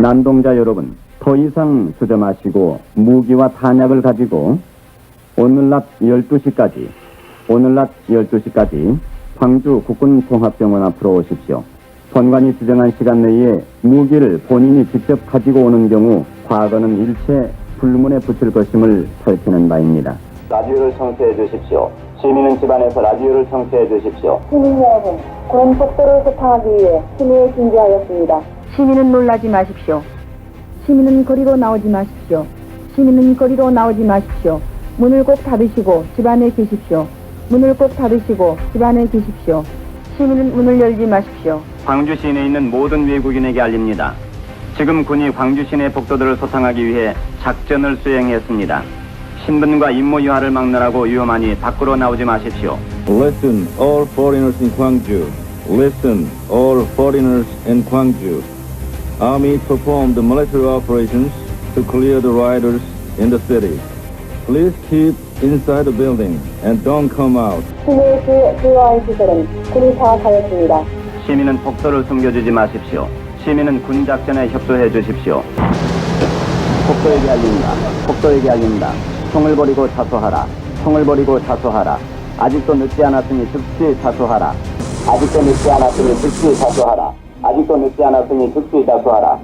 난동자 여러분, 더 이상 주저 마시고 무기와 탄약을 가지고 오늘 낮 12시까지, 오늘 낮 12시까지 광주 국군통합병원 앞으로 오십시오. 본관이 지정한 시간 내에 무기를 본인이 직접 가지고 오는 경우 과거는 일체 불문에 붙일 것임을 밝히는 바입니다. 라디오를 청취해 주십시오. 시민은 집안에서 라디오를 청취해 주십시오. 시민 여러분, 군 속도를 소탕하기 위해 심의에 진지하였습니다. 시민은 놀라지 마십시오. 시민은 거리로 나오지 마십시오. 시민은 거리로 나오지 마십시오. 문을 꼭 닫으시고 집안에 계십시오. 문을 꼭 닫으시고 집안에 계십시오. 시민은 문을 열지 마십시오. 광주 시내에 있는 모든 외국인에게 알립니다. 지금 군이 광주 시내 복도들을 소탕하기 위해 작전을 수행했습니다. 신분과 임무 유화를 막느라고 위험하니 밖으로 나오지 마십시오. Listen, all foreigners in Gwangju. Listen, all foreigners in Gwangju. Army performed military operations to clear the rioters in the city. Please keep inside the building and don't come out. 주, 주요한 시설은 군이 장악하였습니다. 시민은 복도를 숨겨주지 마십시오. 시민은 군 작전에 협조해 주십시오. 복도에게 알린다. 복도에게 알린다. 총을 버리고 자수하라. 총을 버리고 자수하라. 아직도 늦지 않았으니 즉시 자수하라. 아직도 늦지 않았으니 즉시 자수하라. 아직도 늦지 않았으니 즉시 자수하라.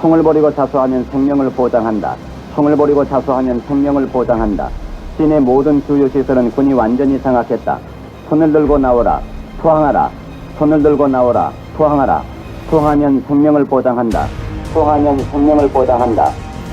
총을 버리고 자수하면 생명을 보장한다. 총을 버리고 자수하면 생명을 보장한다. 시내 모든 주요 시설은 군이 완전히 장악했다. 손을 들고 나오라. 투항하라. 손을 들고 나오라. 투항하라. 투항하면 생명을 보장한다. 투항하면 생명을 보장한다.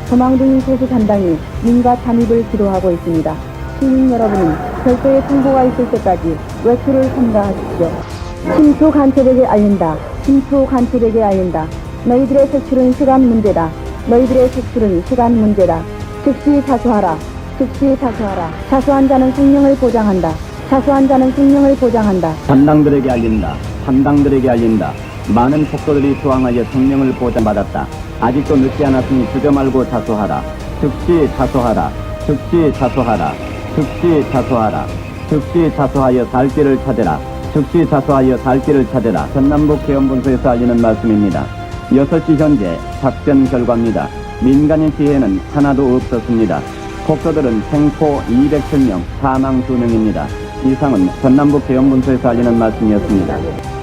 도망 중인 소수 단당이 민가 잠입을 기도하고 있습니다. 시민 여러분은 별도의 통보가 있을 때까지 외출을 삼가하십시오. 침투 간첩에게 알린다. 침투 간첩에게 알린다. 너희들의 색출은 시간 문제다. 너희들의 색출은 시간 문제다. 즉시 자수하라. 즉시 자수하라. 자수한 자는 생명을 보장한다. 자수한 자는 생명을 보장한다. 담당들에게 알린다. 담당들에게 알린다. 많은 폭도들이 투항하여 생명을 보장받았다. 아직도 늦지 않았으니 주저 말고 자수하라. 즉시 자수하라. 즉시 자수하라. 즉시 자수하라. 즉시 자수하여 살 길을 찾으라. 즉시 자수하여 살 길을 찾으라. 전남북 계엄분소에서 알리는 말씀입니다. 6시 현재 작전 결과입니다. 민간인 피해는 하나도 없었습니다. 폭도들은 생포 207명, 사망 2명입니다. 이상은 전남북 계엄분소에서 알리는 말씀이었습니다.